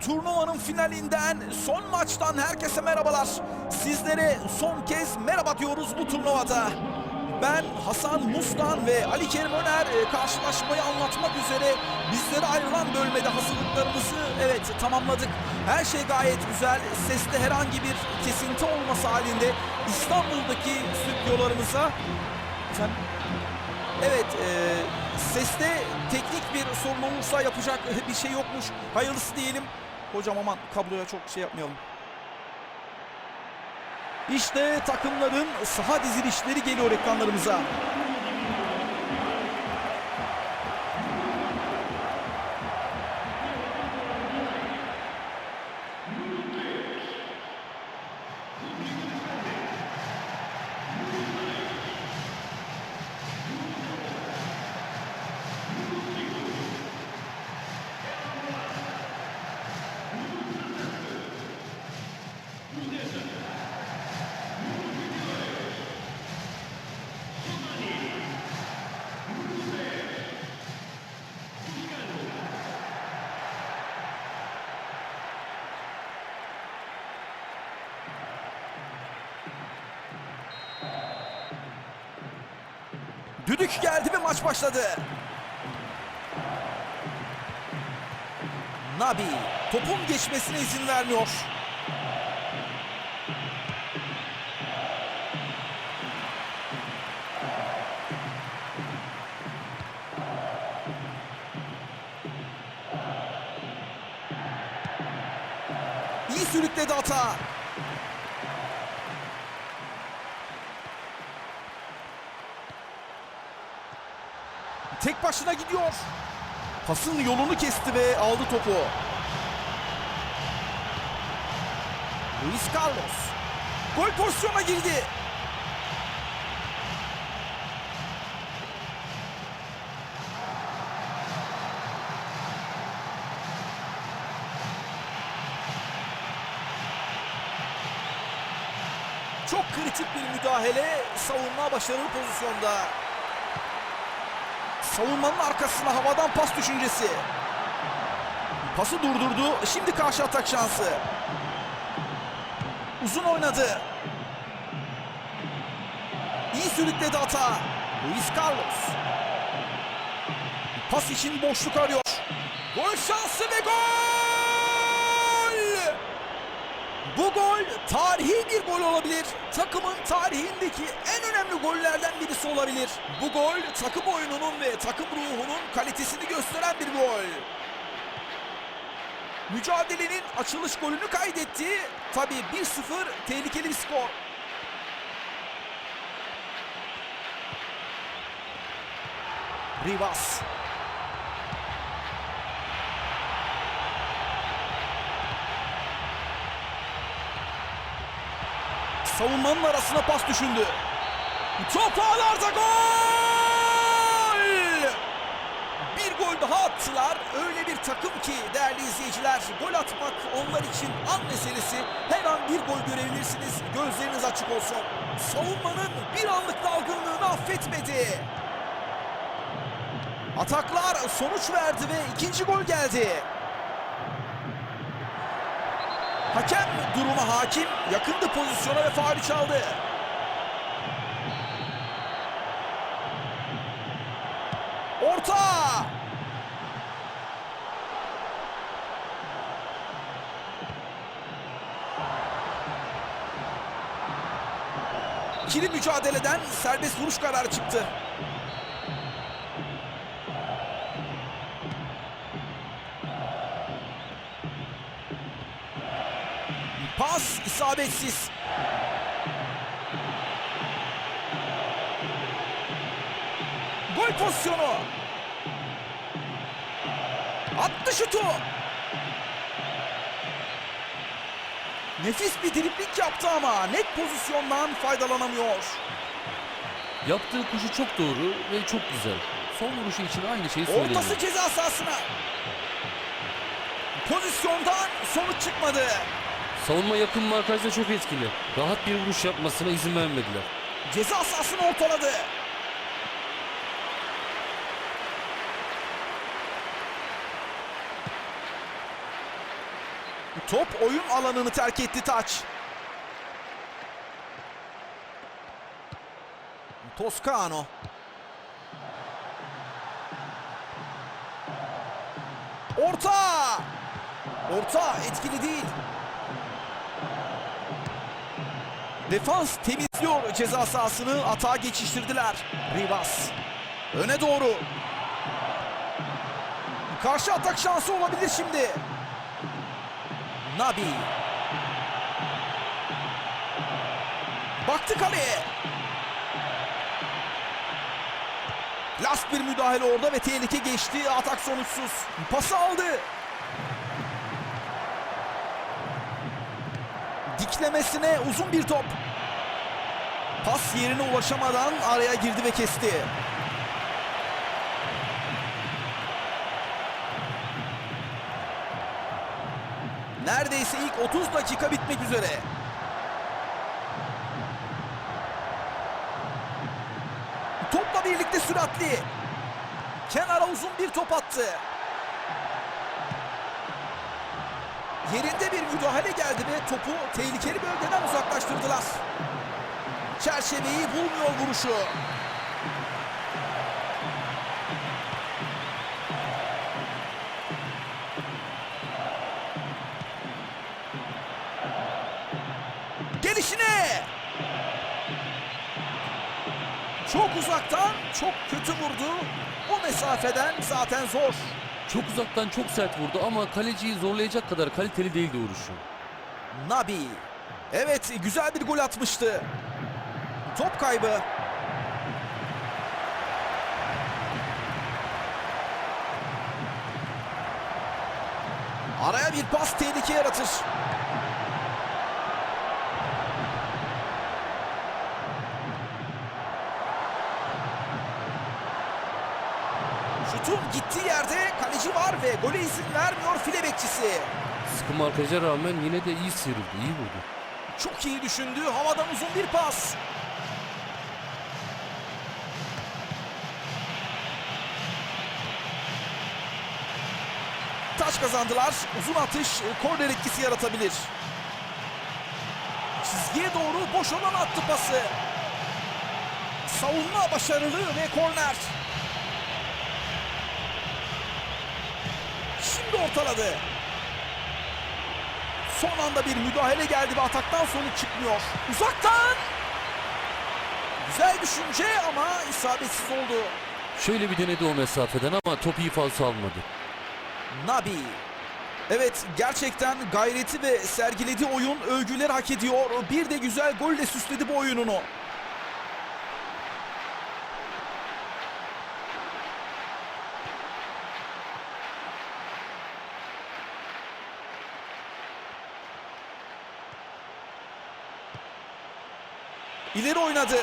Turnuvanın finalinden, son maçtan herkese merhabalar. Sizlere son kez merhaba diyoruz bu turnuvada. Ben Hasan Mustan ve Ali Kerim Öner e, karşılaşmayı anlatmak üzere bizlere ayrılan bölmede hazırlıklarımızı evet tamamladık. Her şey gayet güzel. Seste herhangi bir kesinti olması halinde İstanbul'daki stüdyolarımıza Efendim? Evet, e, seste teknik bir sorun olursa yapacak bir şey yokmuş. Hayırlısı diyelim. Hocam aman kabloya çok şey yapmayalım. İşte takımların saha dizilişleri geliyor ekranlarımıza. Düdük geldi ve maç başladı. Nabi topun geçmesine izin vermiyor. İyi sürükledi hata. Başına gidiyor. Pasın yolunu kesti ve aldı topu. Luis Carlos. Gol pozisyona girdi. Çok kritik bir müdahale. Savunma başarılı pozisyonda. Savunmanın arkasına havadan pas düşüncesi. Pası durdurdu. Şimdi karşı atak şansı. Uzun oynadı. İyi sürükledi hata. Luis Carlos. Pas için boşluk arıyor. Gol şansı ve gol! Bu gol tarihi bir gol olabilir. Takımın tarihindeki en önemli gollerden birisi olabilir. Bu gol takım oyununun ve takım ruhunun kalitesini gösteren bir gol. Mücadelenin açılış golünü kaydetti. Tabii 1-0 tehlikeli bir skor. Rivas. Savunmanın arasına pas düşündü. Top ağlarda gol! Bir gol daha attılar. Öyle bir takım ki değerli izleyiciler gol atmak onlar için an meselesi. Her an bir gol görebilirsiniz. Gözleriniz açık olsun. Savunmanın bir anlık dalgınlığını affetmedi. Ataklar sonuç verdi ve ikinci gol geldi. Hakem duruma hakim. Yakındı pozisyona ve faulü çaldı. Orta! İkili mücadeleden serbest vuruş kararı çıktı. Pas isabetsiz. Gol pozisyonu. Attı şutu. Nefis bir dribling yaptı ama net pozisyondan faydalanamıyor. Yaptığı koşu çok doğru ve çok güzel. Son vuruşu için aynı şeyi söyleyeyim. Ortası ceza sahasına. Pozisyondan sonuç çıkmadı. Savunma yakın markajda çok etkili. Rahat bir vuruş yapmasına izin vermediler. Ceza sahasını ortaladı. Top oyun alanını terk etti taç. Toscano. Orta! Orta etkili değil. Defans temizliyor ceza sahasını. Atağa geçiştirdiler. Rivas. Öne doğru. Karşı atak şansı olabilir şimdi. Nabi. Baktı kaleye. Last bir müdahale orada ve tehlike geçti. Atak sonuçsuz. Pası aldı. Diklemesine uzun bir top. Pas yerine ulaşamadan araya girdi ve kesti. Neredeyse ilk 30 dakika bitmek üzere. Topla birlikte süratli. Kenara uzun bir top attı. Yerinde bir müdahale geldi ve topu tehlikeli bölgeden uzaklaştırdılar. Çerçeveyi bulmuyor vuruşu. Uzaktan çok kötü vurdu. O mesafeden zaten zor. Çok uzaktan çok sert vurdu ama kaleciyi zorlayacak kadar kaliteli değildi vuruşu. Nabi. Evet güzel bir gol atmıştı. Top kaybı. Araya bir pas tehlike yaratır. Ve gole izin vermiyor file bekçisi. Sıkı markaja rağmen yine de iyi sıyrıldı, iyi vurdu. Çok iyi düşündü. Havadan uzun bir pas. Taç kazandılar. Uzun atış e, korner etkisi yaratabilir. Çizgiye doğru boş olan attı pası. Savunma başarılı ve korner. Şimdi ortaladı. Son anda bir müdahale geldi ve ataktan sonuç çıkmıyor. Uzaktan! Güzel düşünce ama isabetsiz oldu. Şöyle bir denedi o mesafeden ama top iyi falso almadı. Nabi. Evet gerçekten gayreti ve sergilediği oyun övgüler hak ediyor. Bir de güzel golle süsledi bu oyununu. İleri oynadı.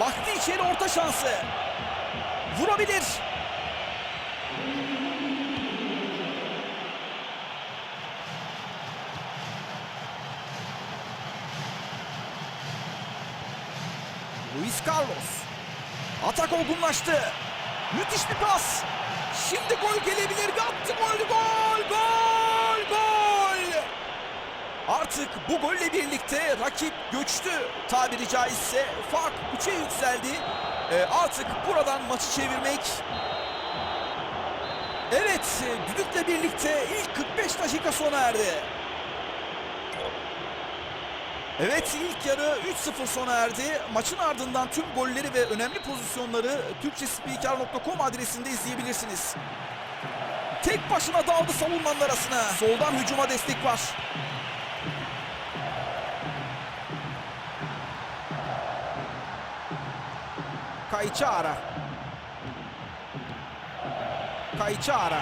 Baktı içeri orta şansı. Vurabilir. Luis Carlos. Atak olgunlaştı. Müthiş bir pas. Şimdi gol gelebilir. gol, Artık bu golle birlikte rakip göçtü tabiri caizse. Fark 3'e yükseldi. Ee, artık buradan maçı çevirmek... Evet, e, düdükle birlikte ilk 45 dakika sona erdi. Evet, ilk yarı 3-0 sona erdi. Maçın ardından tüm golleri ve önemli pozisyonları türkçespiker.com adresinde izleyebilirsiniz. Tek başına daldı savunmanın arasına. Soldan hücuma destek var. Kayçara. Kayçara.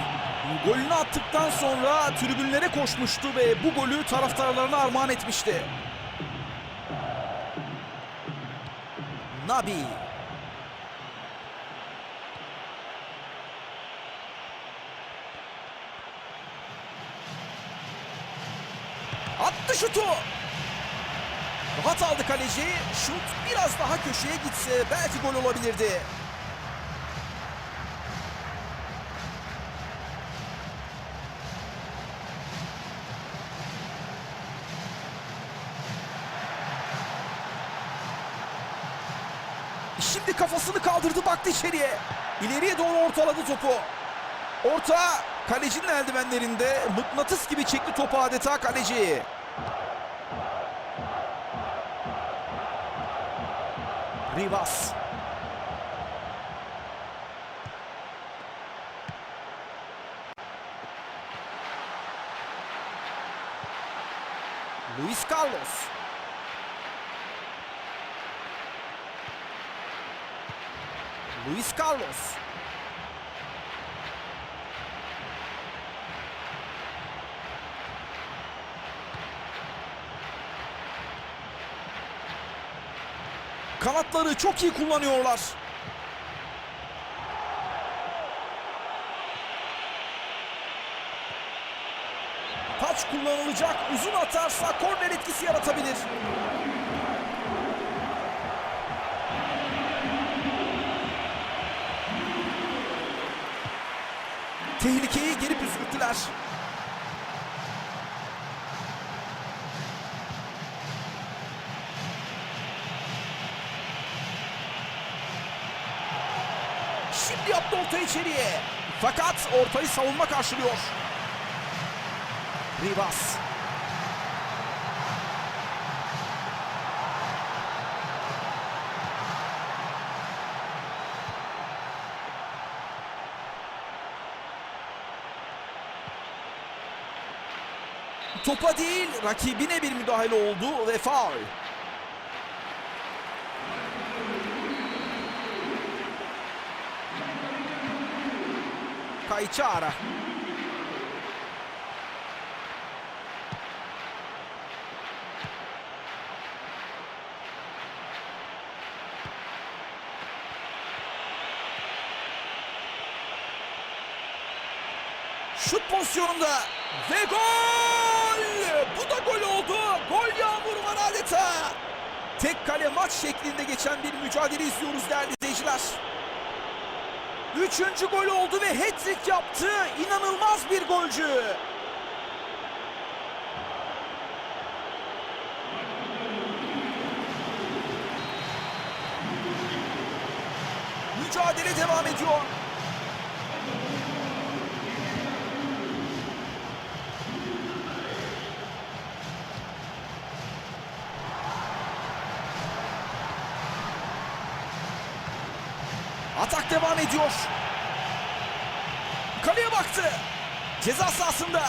Golünü attıktan sonra tribünlere koşmuştu ve bu golü taraftarlarına armağan etmişti. Nabi. kaleci şut biraz daha köşeye gitse belki gol olabilirdi. Şimdi kafasını kaldırdı baktı içeriye. İleriye doğru ortaladı topu. Orta kalecinin eldivenlerinde mıknatıs gibi çekti topu adeta kaleciyi. Rivas. Luis Carlos. Luis Carlos. Kanatları çok iyi kullanıyorlar. Taç kullanılacak. Uzun atarsa korner etkisi yaratabilir. Tehlikeyi geri püskürttüler. Şimdi yaptı orta içeriye. Fakat ortayı savunma karşılıyor. Rivas. Topa değil rakibine bir müdahale oldu ve faul. Kayçara. Şut pozisyonunda ve gol! Bu da gol oldu. Gol yağmuru var adeta. Tek kale maç şeklinde geçen bir mücadele izliyoruz değerli izleyiciler. Üçüncü gol oldu ve hat-trick yaptı. İnanılmaz bir golcü. Mücadele devam ediyor. Atak devam ediyor. Kaleye baktı. Ceza sahasında.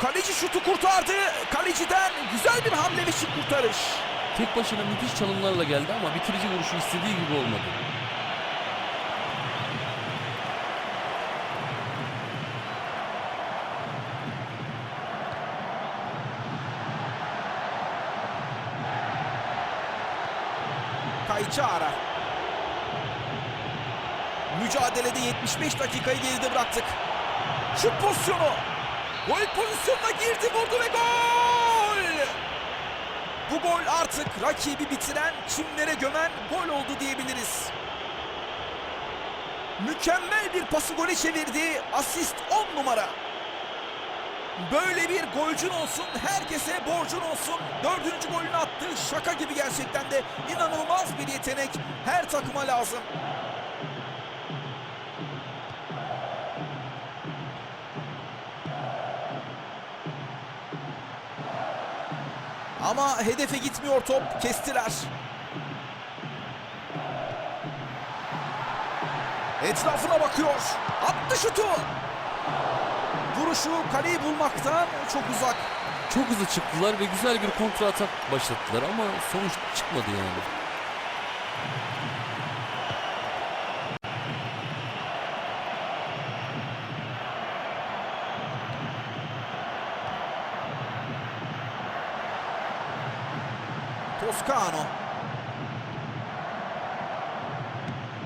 Kaleci şutu kurtardı. Kaleciden güzel bir hamle ve şık kurtarış. Tek başına müthiş çalımlarla geldi ama bitirici vuruşu istediği gibi olmadı. Kayçara. Mücadelede 75 dakikayı geride bıraktık. Şut pozisyonu. Gol pozisyonuna girdi, vurdu ve gol! Bu gol artık rakibi bitiren, çimlere gömen gol oldu diyebiliriz. Mükemmel bir pası gole çevirdi. Asist 10 numara. Böyle bir golcün olsun, herkese borcun olsun. Dördüncü golünü attı. Şaka gibi gerçekten de inanılmaz bir yetenek. Her takıma lazım. Ama hedefe gitmiyor top. Kestiler. Etrafına bakıyor. Attı şutu. Vuruşu kaleyi bulmaktan çok uzak. Çok hızlı çıktılar ve güzel bir kontra atak başlattılar ama sonuç çıkmadı yani. Toscano.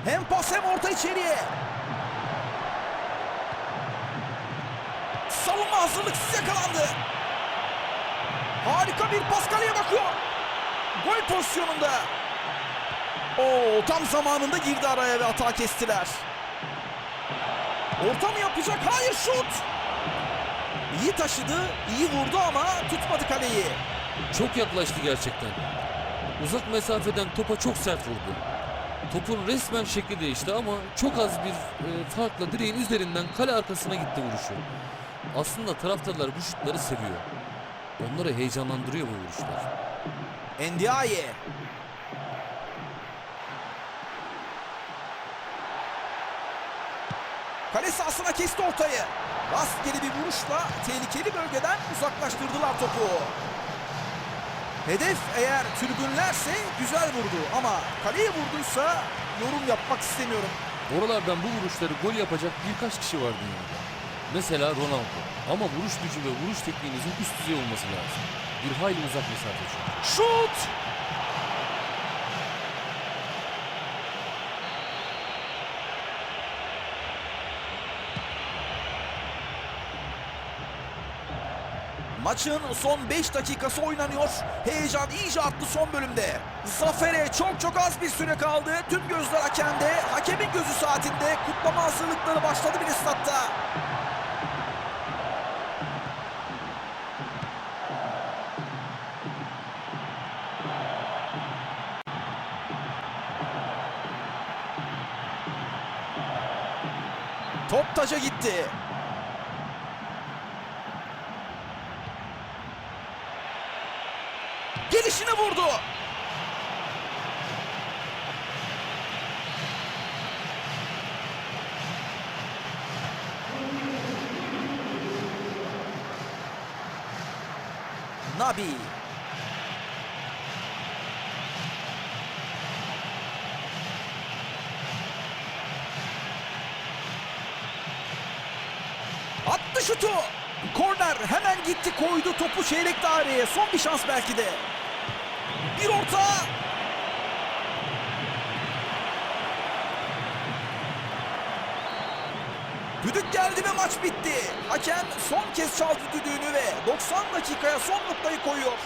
Hem pas hem orta içeriye. Savunma hazırlıksız yakalandı. Harika bir pas kaleye bakıyor. Gol pozisyonunda. Oo, tam zamanında girdi araya ve hata kestiler. Orta mı yapacak? Hayır şut. İyi taşıdı, iyi vurdu ama tutmadı kaleyi. Çok yaklaştı gerçekten. Uzak mesafeden topa çok sert vurdu. Topun resmen şekli değişti ama çok az bir e, farkla direğin üzerinden kale arkasına gitti vuruşu. Aslında taraftarlar bu şutları seviyor. Onları heyecanlandırıyor bu vuruşlar. Ndiaye. Kale sahasına kesti ortayı. Rastgele bir vuruşla tehlikeli bölgeden uzaklaştırdılar topu. Hedef eğer tribünlerse güzel vurdu ama kaleye vurduysa yorum yapmak istemiyorum. Oralardan bu vuruşları gol yapacak birkaç kişi var dünyada. Mesela Ronaldo. Ama vuruş gücü ve vuruş tekniğinizin üst düzey olması lazım. Bir hayli uzak mesafe çünkü. Şut! Maçın son 5 dakikası oynanıyor. Heyecan iyice arttı son bölümde. Zafere çok çok az bir süre kaldı. Tüm gözler hakemde. Hakemin gözü saatinde. Kutlama hazırlıkları başladı bile statta. Top taca gitti. Gelişine vurdu. Nabi. Attı şutu. Korner hemen gitti koydu topu çeyrek daireye. Son bir şans belki de. Bir orta. Düdük geldi ve maç bitti. Hakem son kez çaldı düdüğünü ve 90 dakikaya son noktayı koyuyor.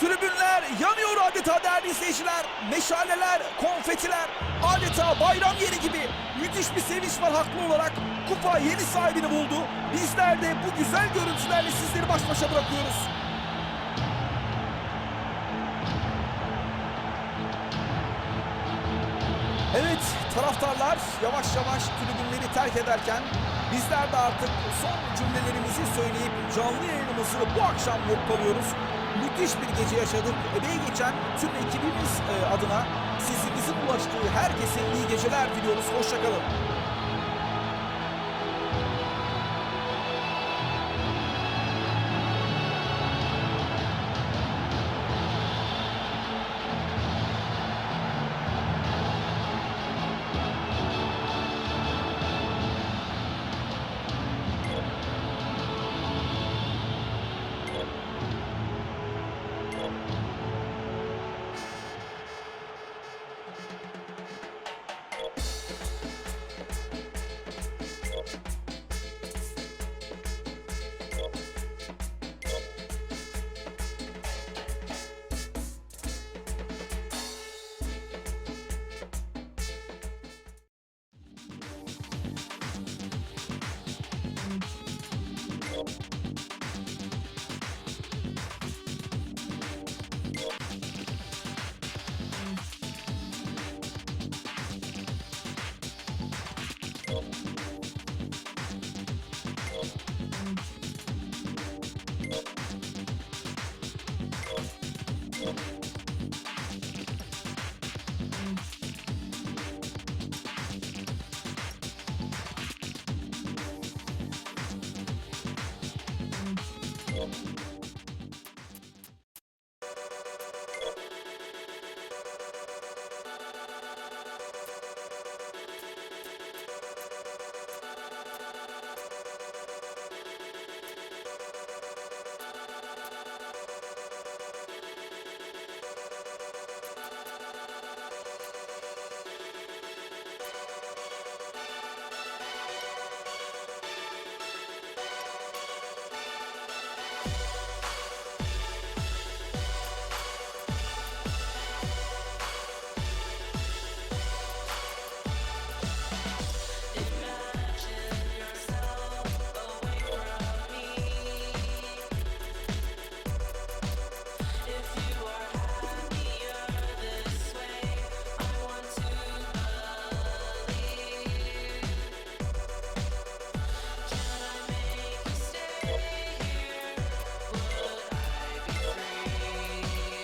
Tribünler yanıyor adeta değerli izleyiciler. Meşaleler, konfetiler adeta bayram yeri gibi. Müthiş bir sevinç var haklı olarak. Kupa yeni sahibini buldu. Bizler de bu güzel görüntülerle sizleri baş başa bırakıyoruz. Yavaş yavaş tribünleri terk ederken bizler de artık son cümlelerimizi söyleyip canlı yayınımızı bu akşam noktalıyoruz. Müthiş bir gece yaşadık. Emeği geçen tüm ekibimiz e, adına sesimizin ulaştığı herkese iyi geceler diliyoruz. Hoşçakalın.